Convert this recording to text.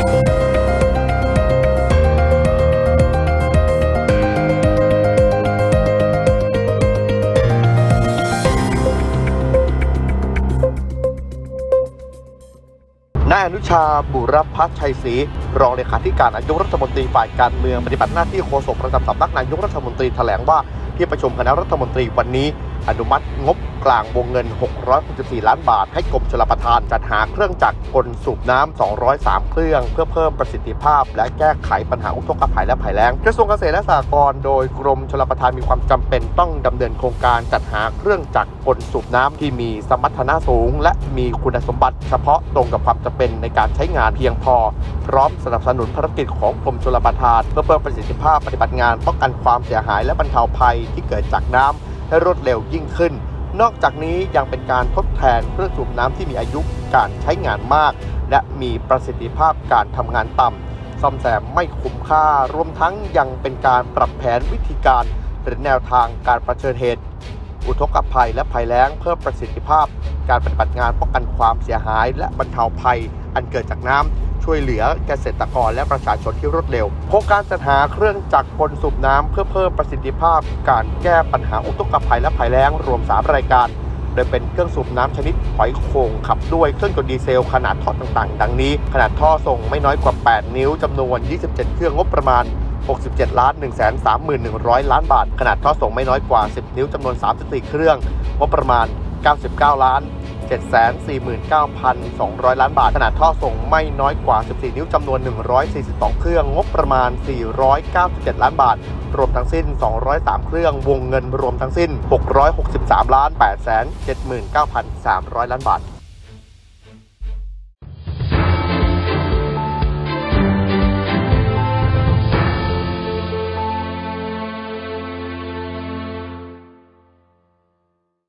นายอนุชาบุรพัชชัยศรีรองเลขาธิการนายกรัฐมนตรีฝ่ายการเมืองปฏิบัติหน้าที่โฆษกประจำสำนักนายกรัฐมนตรีแถลงว่าที่ประชุมคณะรัฐมนตรีวันนี้ อนุมัติงบกลางวงเงิน 664 ล้านบาท ให้กรมชลประทานจัดหาเครื่องจักรกลสูบน้ำ 203 เครื่อง เพื่อเพิ่มประสิทธิภาพ และแก้ไขปัญหาอุทกภัยและภัยแล้ง กระทรวงเกษตรและสหกรณ์โดยกรมชลประทานมีความจำเป็นต้องดำเนินโครงการจัดหาเครื่องจักรกลสูบน้ำที่มีสมรรถนะสูง และมีคุณสมบัติเฉพาะตรงกับความจำเป็นในการใช้งานเพียงพอ พร้อมสนับสนุนภารกิจของกรมชลประทาน เพื่อเพิ่มประสิทธิภาพปฏิบัติงานป้องกันความเสียหายและบรรเทาภัยที่เกิดจากน้ำ ให้รวดเร็วยิ่งขึ้น นอกจากนี้ยังเป็นการทดแทนเครื่องสูบน้ำที่มีอายุการใช้งานมาก และมีประสิทธิภาพการทำงานต่ำซ่อมแซมไม่คุ้มค่ารวมทั้งยังเป็นการปรับแผนวิธีการ หรือแนวทางการประเชิญเหตุ อุทกภัยและภัยแล้งเพิ่มประสิทธิภาพ การปฏิบัติงานป้องกันความเสียหาย และบรรเทาภัยอันเกิดจากน้ำช่วยเหลือเกษตรกรและประชาชนที่รวดเร็ว โครงการจัดหาเครื่องจักรกลสูบน้ำเพื่อเพิ่มประสิทธิภาพ การแก้ปัญหาอุทกภัยและภัยแล้งรวม 3 รายการ โดยเป็นเครื่องสูบน้ำชนิดหอยโข่งขับด้วยเครื่องกลดีเซลขนาดท่อต่างๆ ดังนี้ ขนาดท่อส่งไม่น้อยกว่า 8 นิ้วจำนวน 27 เครื่องงบประมาณ 67ล้าน1 3 1 0 0 ล้านบาท ขนาดท่อส่งไม่น้อยกว่า 10 นิ้วจำนวน 34 เครื่อง งบประมาณ 99 ล้าน 749,200 ล้านบาท ขนาดท่อส่งไม่น้อยกว่า 14 นิ้วจำนวน 142 เครื่อง งบประมาณ 497 ล้านบาท รวมทั้งสิ้น 203 เครื่อง วงเงินรวมทั้งสิ้น 663 ล้าน879,300 ล้านบาท